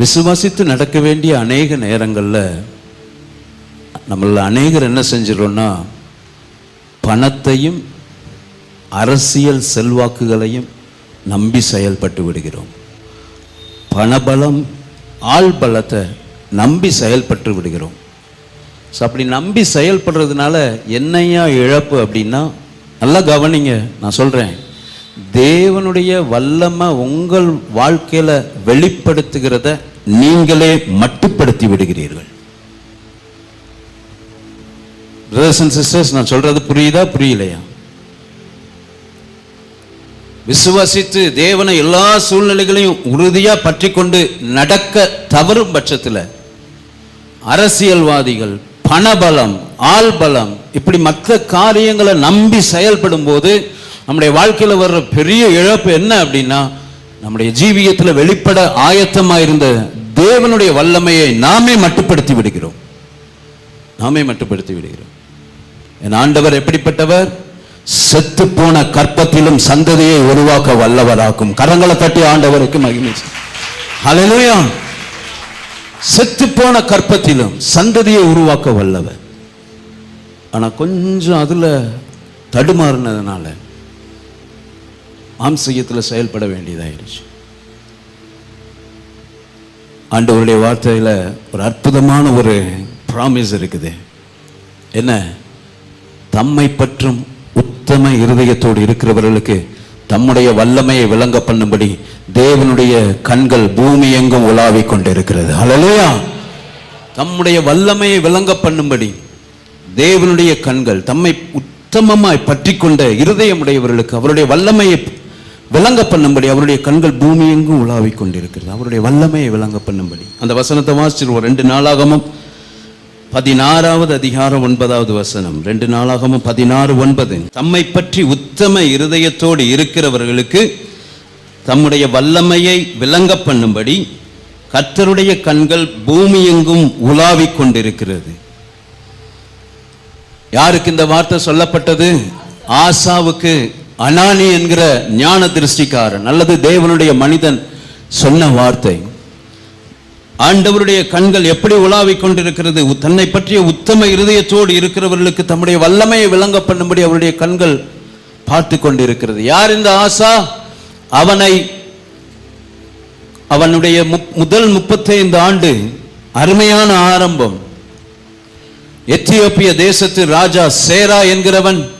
விசுவாசித்து நடக்க வேண்டிய அநேக நேரங்களில் நம்மள அநேகர் என்ன செஞ்சிடறோம்னா பணத்தையும் அரசியல் செல்வாக்குகளையும் நம்பி செயல்பட்டு விடுகிறோம். பணபலம் ஆள் பலத்தை நம்பி செயல்பட்டு விடுகிறோம். ஸோ அப்படி நம்பி செயல்படுறதுனால என்னையா இழப்பு அப்படின்னா நல்லா கவனிங்க நான் சொல்கிறேன் தேவனுடைய வல்லமை உங்கள் வாழ்க்கையில் வெளிப்படுத்துகிறத நீங்களே மட்டுப்படுத்தி விடுகிறீர்கள். பிரதர்ஸ் அண்ட் சிஸ்டர்ஸ் நான் சொல்றது புரியுதா புரியலையா? விசுவாசித்து தேவனை எல்லா சூழ்நிலைகளையும் உறுதியா பற்றி கொண்டு நடக்க தவறும் பட்சத்தில் அரசியல்வாதிகள் பணபலம் ஆள்பலம் இப்படி மற்ற காரியங்களை நம்பி செயல்படும் போது நம்முடைய வாழ்க்கையில் வர்ற பெரிய இழப்பு என்ன அப்படின்னா நம்முடைய ஜீவியத்தில் வெளிப்பட ஆயத்தமாக இருந்த தேவனுடைய வல்லமையை நாமே மட்டுப்படுத்தி விடுகிறோம். நாமே மட்டுப்படுத்தி விடுகிறோம். என் ஆண்டவர் எப்படிப்பட்டவர்? செத்து போன கற்பத்திலும் சந்ததியை உருவாக்க வல்லவராக்கும். கரங்களை தட்டி ஆண்டவருக்கு மகிமை ஹalleluya செத்து போன கற்பத்திலும் சந்ததியை உருவாக்க வல்லவர். ஆனா கொஞ்சம் அதுல தடுமாறினதுனால மாம்சயத்தில் செயல்பட வேண்டியதாயிருச்சு. ஆண்டவருடைய வார்த்தையில ஒரு அற்புதமான ஒரு ப்ராமிஸ் இருக்குது. என்ன? தம்மை பற்றும் உத்தம இருதயத்தோடு இருக்கிறவர்களுக்கு தம்முடைய வல்லமையை விளங்க பண்ணும்படி தேவனுடைய கண்கள் பூமி எங்கும் உலாவிக் கொண்டிருக்கிறது. ஹalleluya தம்முடைய வல்லமையை விளங்க பண்ணும்படி தேவனுடைய கண்கள் தம்மை உத்தமமாய் பற்றி கொண்ட இருதயமுடையவர்களுக்கு அவருடைய வல்லமையை விளங்க பண்ணும்படி அவருடைய கண்கள் பூமி எங்கும் உலாவிக் கொண்டிருக்கிறது. அவருடைய வல்லமையை விளங்க பண்ணும்படி. அந்த வசனத்தை வாசிச்சிருவோம். ரெண்டு நாளாகமும் பதினாறாவது அதிகாரம் ஒன்பதாவது வசனம். ரெண்டு நாளாகமும் பதினாறு ஒன்பது. தம்மை பற்றி உத்தம இருதயத்தோடு இருக்கிறவர்களுக்கு தம்முடைய வல்லமையை விளங்க பண்ணும்படி கர்த்தருடைய கண்கள் பூமி எங்கும் உலாவிக் கொண்டிருக்கிறது. யாருக்கு இந்த வார்த்தை சொல்லப்பட்டது? ஆசாவுக்கு அனானி என்கிற ஞான திருஷ்டிக்காரன் அல்லது தேவனுடைய மனிதன் சொன்ன வார்த்தை. ஆண்டவருடைய கண்கள் எப்படி உலாவிக் கொண்டிருக்கிறது? தன்னை பற்றிய உத்தம இருதயத்தோடு இருக்கிறவர்களுக்கு தம்முடைய வல்லமையை விளங்க பண்ணும்படி அவருடைய கண்கள் பார்த்து கொண்டிருக்கிறது. யார் இந்த ஆசா? அவனை அவனுடைய முதல் முப்பத்தைந்து ஆண்டு அருமையான ஆரம்பம். எத்தியோப்பிய தேசத்து ராஜா சேரா என்கிறவன்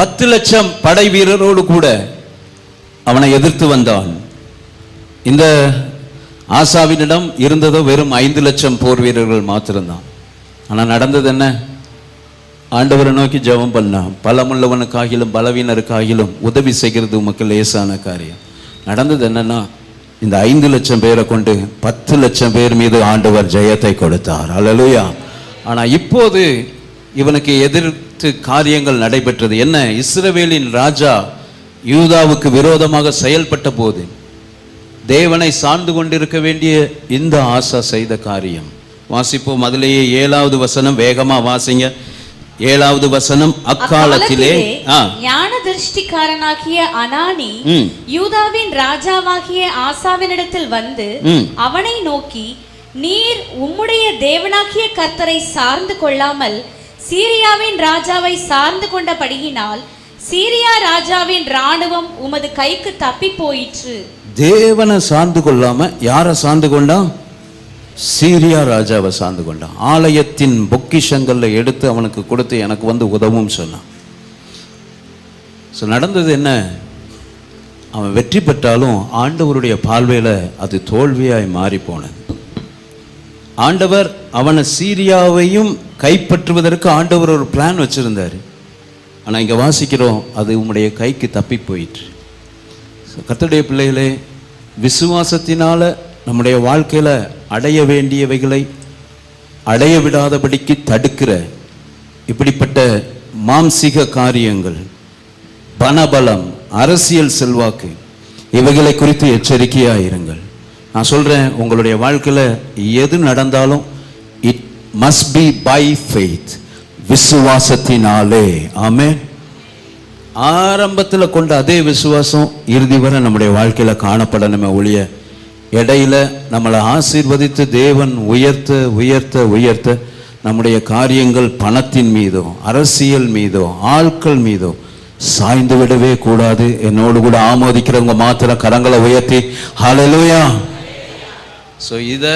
பத்து லட்சம் படை வீரரோடு கூட அவனை எதிர்த்து வந்தான். இந்த ஆசாவினிடம் இருந்ததோ வெறும் ஐந்து லட்சம் போர் வீரர்கள் மாத்திரம்தான். ஆனால் நடந்தது என்ன? ஆண்டவரை நோக்கி ஜெபம் பண்ணான். பலமுள்ளவனுக்காகிலும் பலவீனருக்காகிலும் உதவி செய்கிறது உமக்கு லேசான காரியம். நடந்தது என்னன்னா இந்த ஐந்து லட்சம் பேரை கொண்டு பத்து லட்சம் பேர் மீது ஆண்டவர் ஜெயத்தை கொடுத்தார். அல்லேலூயா. ஆனால் இப்போது இவனுக்கு எதிர் எதிர்த்து காரியங்கள் நடைபெற்றது. என்ன? இஸ்ரவேலின் ராஜா யூதாவுக்கு விரோதமாக செயல்பட்ட போது தேவனை சார்ந்து கொண்டிருக்க வேண்டிய இந்த ஆசா செய்த காரியம். வாசிப்போம் அதிலேயே ஏழாவது வசனம். வேகமா வாசிங்க. ஏழாவது வசனம். அக்காலத்திலே ஞான திருஷ்டிக்காரனாகிய அனானி. யூதாவின் ராஜாவாகிய ஆசாவினிடத்தில் வந்து. அவனை நோக்கி நீர் உம்முடைய தேவனாகிய கர்த்தரை சார்ந்து கொள்ளாமல் சீரியாவின் ராஜாவை சார்ந்து கொண்டபடியினால் சீரியா ராஜாவின் ராணுவம் உமது கைக்கு தப்பி போயிற்று தேவனை சார்ந்து கொள்ளாம யாரை சார்ந்து கொண்டான் சீரியா ராஜாவை சார்ந்து கொண்டான் ஆலயத்தின் பொக்கிஷங்கள்ல எடுத்து அவனுக்கு கொடுத்து எனக்கு வந்து உதவும் சொன்னான். ஸோ நடந்தது என்ன? அவன் வெற்றி பெற்றாலும் ஆண்டவருடைய பார்வையில அது தோல்வியாய் மாறி போனது ஆண்டவர் அவனை சீரியாவையும் கைப்பற்றுவதற்கு ஆண்டவர் ஒரு பிளான் வச்சுருந்தார். ஆனால் இங்கே வாசிக்கிறோம் அது உங்களுடைய கைக்கு தப்பி போயிற்று. கத்துடைய பிள்ளைகளே விசுவாசத்தினால் நம்முடைய வாழ்க்கையில் அடைய வேண்டியவைகளை அடைய விடாதபடிக்கு தடுக்கிற இப்படிப்பட்ட மாம்சிக காரியங்கள் பணபலம் அரசியல் செல்வாக்கு இவைகளை குறித்து எச்சரிக்கையாக இருங்கள் நான் சொல்கிறேன் உங்களுடைய வாழ்க்கையில் எது நடந்தாலும் it must be by faith விசுவாசத்தினாலே. ஆமே ஆரம்பத்தில் கொண்ட அதே விசுவாசம் இறுதி வரை நம்முடைய வாழ்க்கையில் காணப்படணுமே ஒழிய இடையில நம்மளை ஆசீர்வதித்து தேவன் உயர்த்த உயர்த்த உயர்த்த நம்முடைய காரியங்கள் பணத்தின் மீதோ அரசியல் மீதோ ஆட்கள் மீதோ சாய்ந்து விடவே கூடாது. என்னோடு கூட ஆமோதிக்கிறவங்க மாத்திரம் கரங்களை உயர்த்தி ஹalleluya ஸோ இதை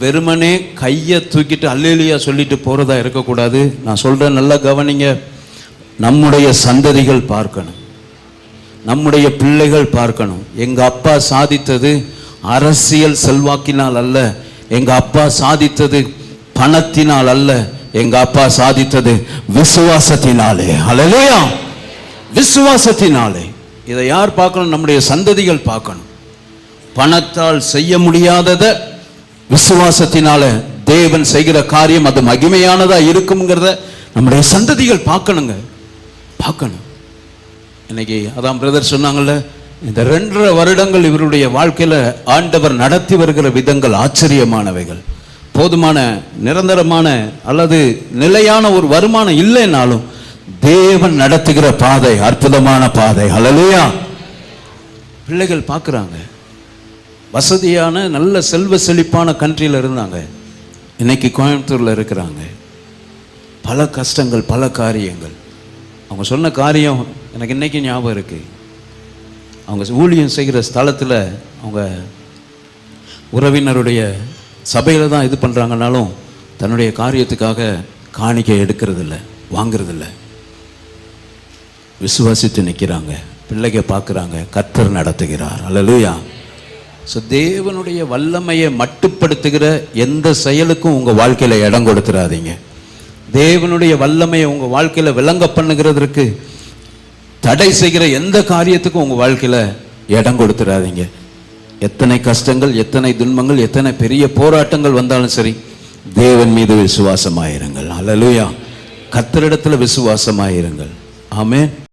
வெறுமனே கையை தூக்கிட்டு அல்லேலியா சொல்லிட்டு போகிறதா இருக்கக்கூடாது. நான் சொல்கிறேன் நல்லா கவனிங்க. நம்முடைய சந்ததிகள் பார்க்கணும். நம்முடைய பிள்ளைகள் பார்க்கணும். எங்கள் அப்பா சாதித்தது அரசியல் செல்வாக்கினால் அல்ல எங்கள் அப்பா சாதித்தது பணத்தினால் அல்ல எங்கள் அப்பா சாதித்தது விசுவாசத்தினாலே. ஹalleluya விசுவாசத்தினாலே. இதை யார் பார்க்கணும்? நம்முடைய சந்ததிகள் பார்க்கணும். பணத்தால் செய்ய முடியாததை விசுவாசத்தினால தேவன் செய்கிற காரியம் அது மகிமையானதா இருக்குங்கிறத நம்முடைய சந்ததிகள் பார்க்கணுங்க. பார்க்கணும். இன்னைக்கு அதான் பிரதர் சொன்னாங்கல்ல இந்த ரெண்டரை வருடங்கள் இவருடைய வாழ்க்கையில் ஆண்டவர் நடத்தி வருகிற விதங்கள் ஆச்சரியமானவைகள். போதுமான நிரந்தரமான அல்லது நிலையான ஒரு வருமானம் இல்லைனாலும் தேவன் நடத்துகிற பாதை அற்புதமான பாதை. ஹalleluya பிள்ளைகள் பார்க்குறாங்க. வசதியான நல்ல செல்வ செழிப்பான கண்ட்ரியில் இருந்தாங்க. இன்னைக்கு கோயம்புத்தூரில் இருக்கிறாங்க. பல கஷ்டங்கள் பல காரியங்கள். அவங்க சொன்ன காரியம் எனக்கு இன்னைக்கு ஞாபகம் இருக்குது அவங்க ஊழியம் செய்கிற ஸ்தலத்தில் அவங்க உறவினருடைய சபையில் தான் இது பண்ணுறாங்கனாலும் தன்னுடைய காரியத்துக்காக காணிக்கை எடுக்கிறதில்ல வாங்குறதில்ல. விசுவாசித்து நிற்கிறாங்க பிள்ளைக பார்க்குறாங்க. கத்தர் நடத்துகிறார். அல்லேலூயா ஸோ தேவனுடைய வல்லமையை மட்டுப்படுத்துகிற எந்த செயலுக்கும் உங்கள் வாழ்க்கையில் இடம் கொடுத்துடாதீங்க தேவனுடைய வல்லமையை உங்கள் வாழ்க்கையில் விளங்க பண்ணுகிறதற்கு தடை செய்கிற எந்த காரியத்துக்கும் உங்கள் வாழ்க்கையில் இடம் கொடுத்துடாதீங்க எத்தனை கஷ்டங்கள் எத்தனை துன்பங்கள் எத்தனை பெரிய போராட்டங்கள் வந்தாலும் சரி தேவன் மீது விசுவாசமாயிருங்கள். அலலுயா கர்த்தரிடத்தில் விசுவாசமாயிருங்கள். ஆமே